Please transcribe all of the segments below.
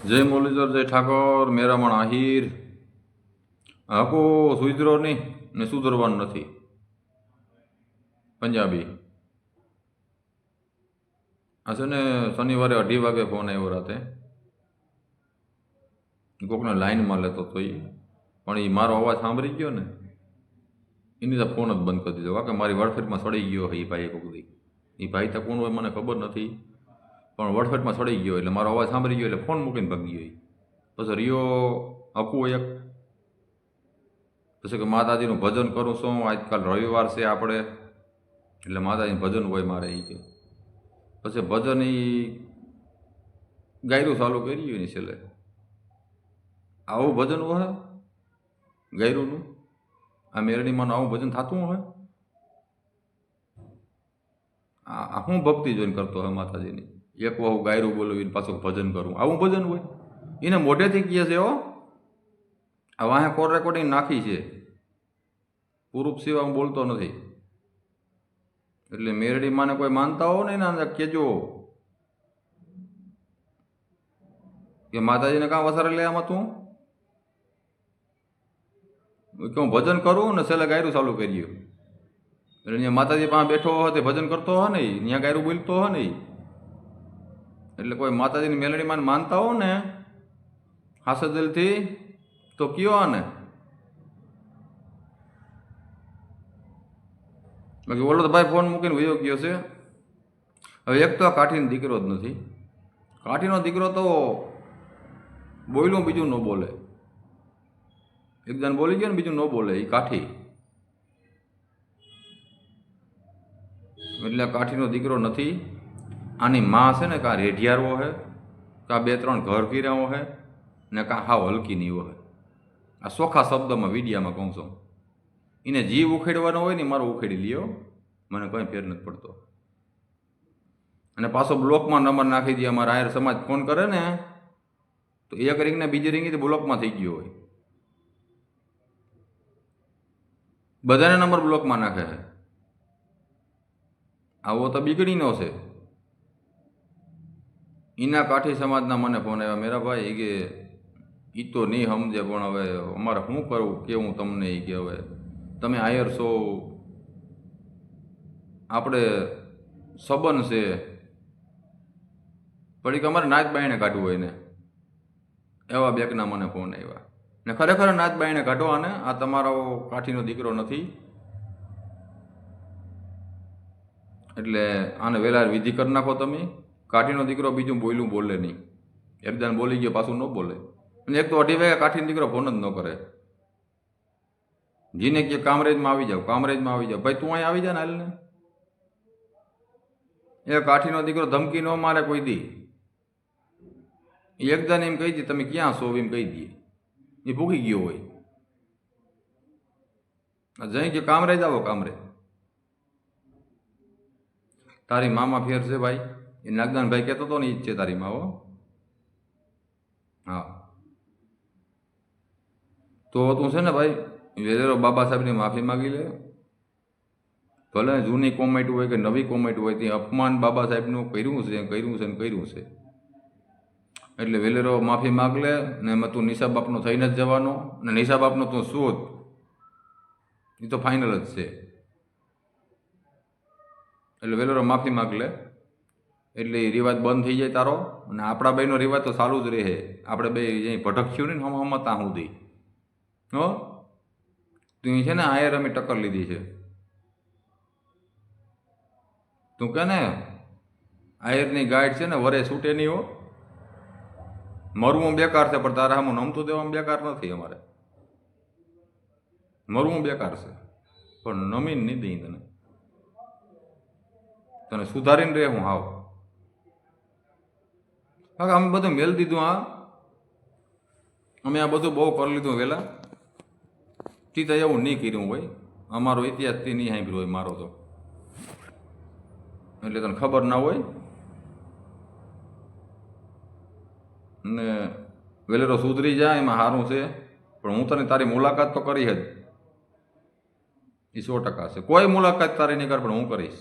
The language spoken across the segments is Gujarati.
જય મુરલીધર, જય ઠાકોર, મેરામણ આહિર. હાકો સુધરો નહીં ને સુધરવાનું નથી. પંજાબી. આ છે ને શનિવારે અઢી વાગે ફોન આવ્યો રાતે. કોકને લાઈનમાં લેતો તો એ પણ એ મારો અવાજ સાંભળી ગયો ને, એની તો ફોન જ બંધ કરી દીધો. કારણ કે મારી વડફેટમાં સડી ગયો એ ભાઈ કોક દી એ ભાઈ તો કોણ હોય મને ખબર નથી. પણ વડફેટમાં સડી ગયો એટલે મારો અવાજ સાંભળી ગયો એટલે ફોન મૂકીને ભાગી ગયો પછી રિયો હકું એક. પછી કે માતાજીનું ભજન કરું છું, આજકાલ રવિવાર છે આપણે. એટલે માતાજીનું ભજન હોય મારે એ કે. પછી ભજન એ ગાયરું ચાલુ કર્યું એની છેલ્લે. આવું ભજન હોય? ગાયરુંનું? આ મેરણીમાંનું આવું ભજન થતું હોય? આ હું ભક્તિ જોઈને કરતો હોય માતાજીની? એક વહુ ગાયરું બોલવીને પાછું ભજન કરું આવું ભજન હોય એને મોઢેથી કહે છે હો આ વાહે કોર રેકોર્ડિંગ નાખી છે પુરુષ સિવાય હું બોલતો નથી એટલે મેરડી માને કોઈ માનતા હો ને એના અંદર કહેજો કે માતાજીને કાં વસારે લે આમાં તું? કે હું ભજન કરું ને છેલ્લે ગાયરું ચાલુ કર્યું એટલે અહીંયા માતાજી પાસે બેઠો હોય તે ભજન કરતો હોય ને ત્યાં ગાયરું બોલતો હોય ને. એટલે કોઈ માતાજીની મેલડીમાં માનતા હો ને હાસ્ય દિલથી તો કયો આને? બાકી ઓલો તો ભાઈ ફોન મૂકીને વયો ગયો છે. હવે એક તો આ કાઠીનો દીકરો જ નથી. કાઠીનો દીકરો તો બોલ્યું બીજું ન બોલે. એક બોલી ગયો ને બીજું ન બોલે એ કાઠી. એટલે કાઠીનો દીકરો નથી. આની માં છે ને કાં રેઢિયારો હે, કાં બે ત્રણ ઘર કીરાઓ હે, ને કાં હાવ હલકીની હોય. આ સોખા શબ્દમાં વિડિયામાં કહું છું. એને જીવ ઉખેડવાનો હોય ને મારો ઉખેડી લ્યો, મને કંઈ ફેર નથી પડતો. અને પાછો બ્લોકમાં નંબર નાખી દે, અમારા આયર સમાજ ફોન કરે ને, તો એક રીંગને બીજી રિંગ બ્લોકમાં થઈ ગયો હોય. બધાને નંબર બ્લોકમાં નાખે છે. આવો તો બીગડીનો છે. એના કાઠી સમાજના મને ફોન આવ્યા, મેરા ભાઈ કે એ તો નહીં સમજે, પણ હવે અમારે શું કરવું? કેવું તમને એ કે હવે તમે હાયર છો. આપણે સબન છે. પડી કે અમારે નાચ બાયણે કાઢવું હોય ને. એવા બેકના મને ફોન આવ્યા. ને ખરેખર નાચ બાયણે કાઢો આને આ તમારો કાઠીનો દીકરો નથી. એટલે આને વેલા વિધિ કરી નાખો તમે. કાઠીનો દીકરો બીજું બોલ્યું બોલે નહીં. એકદાન બોલી ગયો, પાછું ન બોલે. અને એક તો અઢી વાગે કાઠીનો દીકરો ફોન જ ન કરે. જીને કે કામરેજમાં આવી જાવ કામરેજમાં આવી જાવ ભાઈ, તું અહીં આવી જા ને હાલને. એ કાઠીનો દીકરો ધમકી ન મારે કોઈ દી. એ એકદમ એમ કહી દે, તમે ક્યાં છો? એમ કહી દઈએ એ ભૂખી ગયો હોય. જઈ કે, કામરેજ આવો, કામરેજ. તારી મામા ફેર છે ભાઈ. એ નાગદાનભાઈ કહેતો હતો ને એ જ છે તારી માવો હા તો તું છે ને ભાઈ વેલેરો બાબા સાહેબની માફી માગી લે ભલે જૂની કોમેન્ટ હોય કે નવી કોમેન્ટ હોય તે અપમાન બાબા સાહેબનું કર્યું છે કર્યું છે ને કર્યું છે એટલે વેલેરો માફી માગ લે ને એમાં તું નિશા બાપનો થઈને જ જવાનો અને નિશા બાપનો તું શોધ એ તો ફાઇનલ જ છે એટલે વેલેરો માફી માગ લે એટલે રિવાજ બંધ થઈ જાય તારો. અને આપણા બેનો રિવાજ તો ચાલુ જ રહે. આપણે બે અહીં ભટકશું ને હમ હમ ત્યાં સુધી હો? તું છે ને આયર અમે ટક્કર લીધી છે. તું કે ને આયરની ગાઈડ છે ને વરે છૂટે નહીં હો. મરવું બેકાર છે, પણ તારા આમ નમતું દેવામાં બેકાર નથી અમારે. મરવું બેકાર છે, પણ નમીન નહીં દઈ તને. તને સુધારીને રહે હું હાવ. કાકા, અમે બધું મેલ દીધું આ અમે આ બધું બહુ કરી લીધું વહેલા તી એવું નહીં કર્યું હોય. અમારો ઇતિહાસ તે નહીં સાંભળ્યો હોય મારો તો. એટલે તને ખબર ના હોય. ને વેલેરો સુધરી જાય, એમાં સારું છે. પણ હું તને તારી મુલાકાત તો કરી જ. એ સો ટકા છે. કોઈ મુલાકાત તારી નહીં કર, પણ હું કરીશ.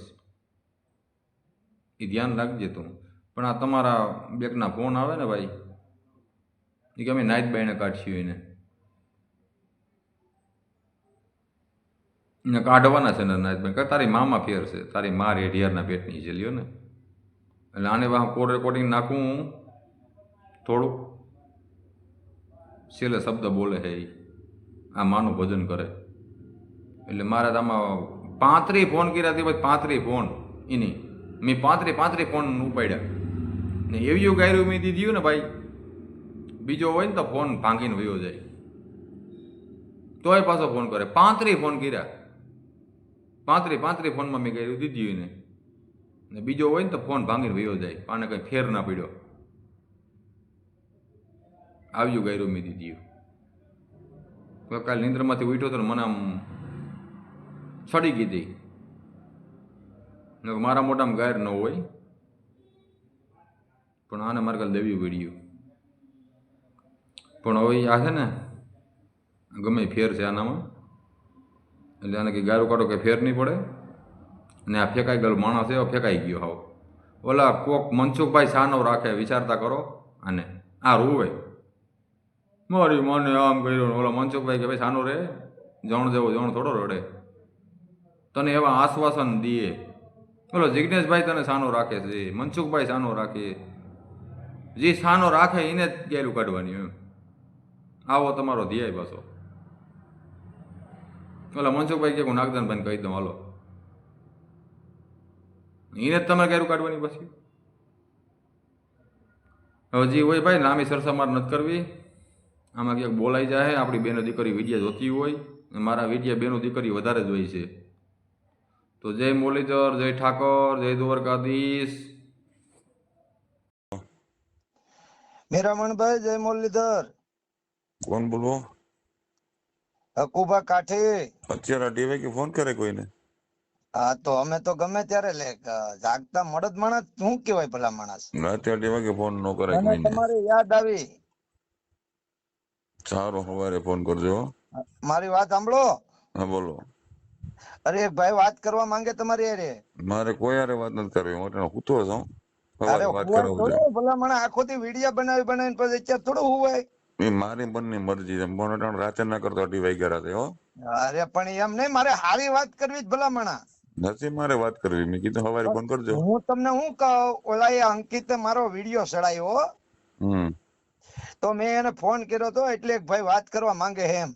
એ ધ્યાન રાખજે તું. પણ આ તમારા બેકના ફોન આવે ને ભાઈ? એ કે અમે નાઈટ બાઈને કાઢશું એને. એને કાઢવાના છે ને નાઈટ બાઈ તારી મામાં ફેર છે. તારી મા રેઢિયારના પેટની છે, લ્યો ને. એટલે આને કોડ રેકોર્ડિંગ નાખું હું. થોડુંક. છેલ્લે શબ્દ બોલે છે એ આ માનું ભજન કરે. એટલે મારે આમાં પાંત્રી ફોન કર્યા તે પછી પાંત્રી ફોન. એની મેં પાંત્રી પાંત્રી ફોન ઉપાડ્યા. ને એવી ગાયરું મેં દીધું ને ભાઈ, બીજો હોય ને તો ફોન ભાંગીને વયો જાય. તોય પાછો ફોન કરે. પાંત્રી ફોન કર્યા. પાંત્રી પાંત્રી ફોનમાં મેં ગાયરું દીધી એને. ને બીજો હોય ને તો ફોન ભાંગીને વયો જાય. આને કંઈ ફેર ના પડ્યો. આવ્યું ગાયરું મેં દીધી. કાલ નિંદ્રમાંથી ઉઠ્યો તો મને આમ સડી ગઈ હતી. મારા મોટામાં ગાયર ન હોય. પણ આને મારે કાલે દેવી પડ્યું. પણ હવે આ છે ને, ગમે ફેર છે આનામાં. એટલે આને કંઈ ગારો કાઢો કે ફેર નહીં પડે. ને આ ફેંકાઈ ગયેલો માણસ એવો ફેંકાઈ ગયો હાવ. ઓલા કોક મનસુખભાઈ સાનો રાખે, વિચારતા કરો અને આ રૂવે. મારી મને આમ કર્યું ઓલા મનસુખભાઈ કે ભાઈ શાનો રે, જણ જેવો જણ થોડો રડે. તને એવા આશ્વાસન દીએ ઓલો જિજ્ઞેશભાઈ તને સાનો રાખે છે, મનસુખભાઈ સાનો રાખે. જે સાનો રાખે એને જ ગેલું કાઢવાની એમ. આવો તમારો ધ્યેય પાછો ઓલા મનસુખભાઈ કે હું બંધ કહી દઉં, હાલો. એને જ તમારે ગેરું કાઢવાની પછી? હવે જી હોય ભાઈ લાંબી સરસામાર નથી કરવી. આમાં ક્યાંક બોલાઈ જાય આપણી બેનો દીકરી વિડીયા જોતી હોય મારા વિડીયા બેનો દીકરી વધારે જ હોય છે. તો જય મુરલીધર, જય ઠાકોર, જય દ્વારકાધીશ. મીરામણભાઈ જય મુરલીધર. કોણ બોલવો? હકુભા કાઠી. અત્યારે અઢી વાગે ફોન કરે કોઈને? હા તો અમે તો ગમે ત્યારે લે જાગતા મળદ માણસ શું કેવાય ભલા માણસ? રાતે અઢી વાગે ફોન ન કરે તમારી યાદ આવી. સારો સવારે ફોન કરજો મારી વાત સાંભળો. હા બોલો. અરે ભાઈ વાત કરવા માંગે તમારી અરે મારે કોઈ અરે વાત નથી કરવી હું એટલે છું. અરે સવારે વાત હુવાય કરાવજો થોડું ભલા માણસ આખો દી વીડિયો બનાવી બનાવીને પછી અત્યારે થોડું એ મારી બંને મરજી છે. ફોન રાતે ના કરતો અઢી વાગ્યા રાતે હો. અરે પણ એમ નહીં મારે હારી વાત કરવી જ ભલા નથી મારે વાત કરવી. મેં કીધું સવારે ફોન કરજો. હું તમને શું કહું ઓલા એ અંકિતે મારો વીડિયો ચડાયો હમ. તો મેં એને ફોન કર્યો તો એટલે એક ભાઈ વાત કરવા માંગે છે એમ.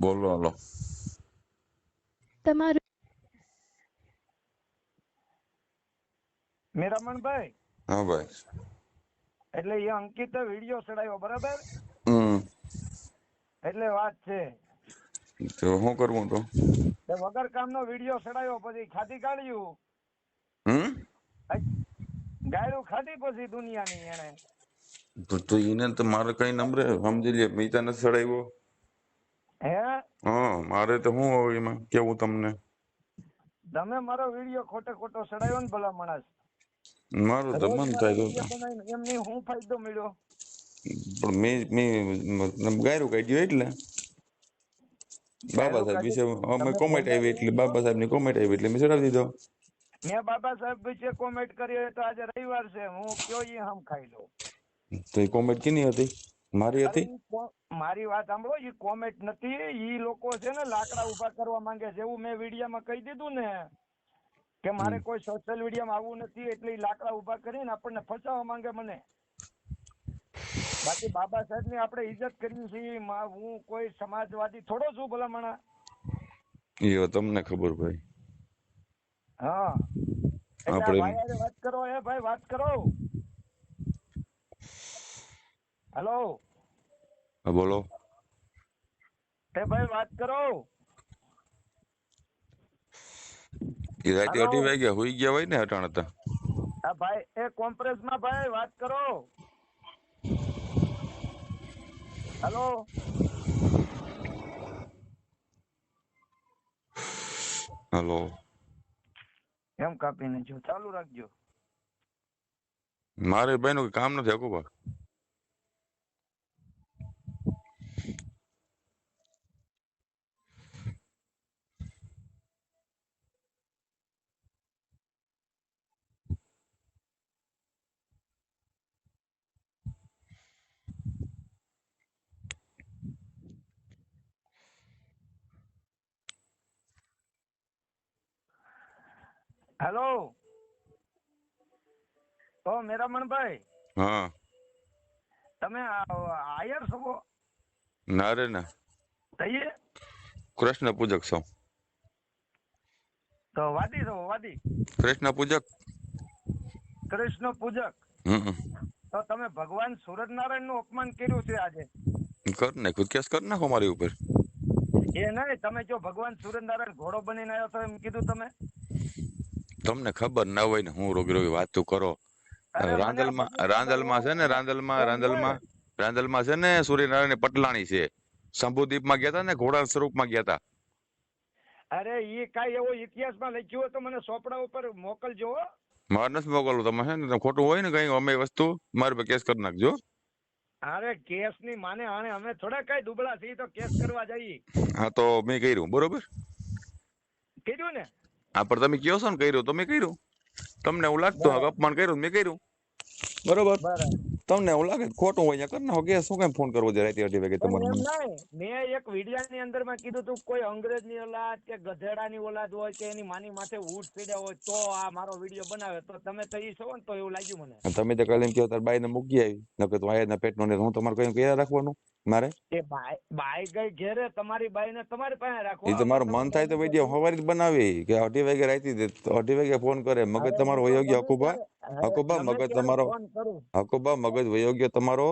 બોલો હાલો. તમારું મીરામણભાઈ? હા ભાઈ. એટલે એ અંકિતે વીડિયો ચડાવ્યો બરાબર? હમ. એટલે વાત છે. તો શું કરવું તો? તે વગર કામનો વીડિયો ચડાવ્યો પછી ખાધી કાઢ્યું? હમ? ગાયરું ખાધી પછી દુનિયાની એને તો તો એને તો મારે કઈ નંબરે સમજી લે મેં તને સડાવ્યો હે? હા મારે તો શું હોય એમાં કેવું તમને? તમે મારો વીડિયો ખોટે ખોટો ચડાવ્યો ને ભલા માણસ. મારું તો મન થાય તો એમની હું ફાયદો મળ્યો? પણ મેં મેં ગાયરું કાઢ્યું એટલે. બાબા સાહેબ વિશે અમે કોમેન્ટ આવી એટલે બાબા સાહેબની કોમેન્ટ આવી એટલે મેં ચડાવી દીધો. મેં બાબા સાહેબ વિશે કોમેન્ટ કરી તો આજે રવિવાર છે હું કયો ઈ હમ ખાઈ લઉં? તો એ કોમેન્ટ કેની હતી? મારી હતી? મારી વાત સાંભળો ઈ કોમેન્ટ નથી ઈ લોકો છે ને લાકડા ઊભા કરવા માંગે છે એવું મેં વિડિયામાં કહી દીધું ને. કે મારે કોઈ સોશિયલ મીડિયામાં આવવું નથી એટલે લાકડા ઊભા કરીને આપણને ફસાવા માંગે મને. બાકી બાબા સાહેબની આપણે ઇજ્જત કરીએ છીએ હું કોઈ સમાજવાદી થોડો છું ભલામણા એ તમને ખબર ભાઈ. હા. આપણે- વાત કરો એ ભાઈ વાત કરો. હેલો. બોલો. એ ભાઈ વાત કરો. એ રાતે. અઢી વાગ્યા હોઈ ગયા હોય ને હટાણ હતા. આ ભાઈ એ કોમ્પ્રેસમાં ભાઈ વાત કરો. હેલો હેલો એમ કાપીને જો ચાલુ રાખજો. મારે બેનો નું કામ નથી હકુબા હેલો ઓ મેરામણભાઈ હા. તમે આયર છો ના રે ના. તઈએ કૃષ્ણ પૂજક છો. તો વાદી છો વાદી. કૃષ્ણ પૂજક? કૃષ્ણ પૂજક. તો તમે ભગવાન સૂરજનારાયણનું અપમાન કર્યું છે આજે? કર નાખ્યું કેસ કર નાખો મારી ઉપર. એ નહીં તમે જો ભગવાન સૂરજનારાયણ ઘોડો બનીને આવ્યો તો એમ કીધું તમે? તમને ખબર ના હોય ને હું રોગી રોગી વાતું કરો. રાંદલમાં રાંદલમાં છે ને રાંદલમાં રાંદલમાં રાંદલમાં છે ને સૂર્યનારાયણ પટલાણી છે. શંભુદીપમાં ગયા હતા ને ઘોડા સ્વરૂપમાં ગયા હતા અરે એ કાંઈ એવો ઇતિહાસમાં લખ્યું હોય તો મને સોપડા ઉપર મોકલજો. મારે નથી મોકલવું તમે છે ને ખોટું હોય ને કઈ અમે વસ્તુ મારે પર કેસ કરી નાખજો અરે કેસની માને આણે અમે થોડા કઈ દુબળા થઈ તો કેસ કરવા જઈએ. હા તો મેં કર્યું બરોબર? કીધું ને? હા પણ તમે કયો છો ને કર્યું? તો મેં કર્યું. તમને એવું લાગતું હોય અપમાન કર્યું તો મેં કર્યું. બરોબર? તમને એવું લાગે ખોટું હોય કરી નાખો કે શું કેમ ફોન કરવો છે રાતે અઢી વાગે તમારે? મેં એક વિડિયા ની અંદરમાં કીધું તું કોઈ અંગ્રેજની ઓલાદ કે ગધેડા ની ઓલાદ હોય કે એની માની માથે ઊંટ પીડ્યા હોય તો આ મારો વિડિયો બનાવે. તો તમે તો ઈ છો ને તો એવું લાગ્યું મને. તમે તો કાલે એમ કહો તાર બાઈને મૂકી આવી. નકર તો આયા પેટનો ને હું તમારે કઈ કયા રાખવાનું? મારે? એ બાઈ બાઈ ગઈ ઘેરે તમારી બાઈને તમારી પાસે રાખો. એ તમારું મન થાય તો વૈદ્ય હવારી જ બનાવી કે અઢી વાગે રાતી દે અઢી વાગે ફોન કરે. મગજ તમારો વયો ગયો હકુબા? હકુબા મગજ તમારો હકુબા મગજ વયો ગયો તમારો.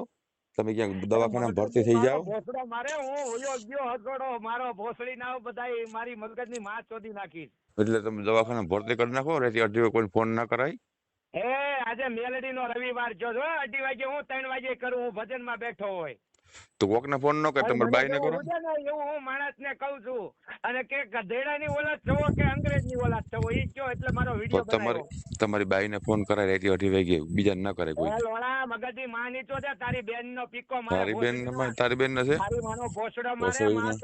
તમે ક્યાંક દવાખાના ભરતી થઈ જાઓ. મારે હું હોયો ગયો હગડો મારો ભોસડી ના બધાય મારી મગજની માં ચોદી નાખી. એટલે તમે દવાખાના ભરતી કરી નાખો રેતી અઢી વાગે કોઈ ફોન ના કરાય? એ આજે મેલડી નો રવિવાર જો જો અઢી વાગે હું ત્રણ વાગે કરું હું ભજનમાં બેઠો હોય. તો કોકને ફોન ન કરે તમારે બાઈને કરો. એવું ને, હું માણસ ને કઉ છું. અને કે ગધેડા ની ઓલાદ છો કે અંગ્રેજની ઓલાદ છો? ઈ કયો એટલે મારો વિડિયો તમારી તમારી બાઈ ને ફોન કરાય રાતે અઢી વાગે બીજા ના કરે કોઈ. લોળા મગજી માં નીચો છે તારી બેન નો પીકો મારે તારી બેન. તારી બેન ને છે? તારી માનો ભોસડો મારે માં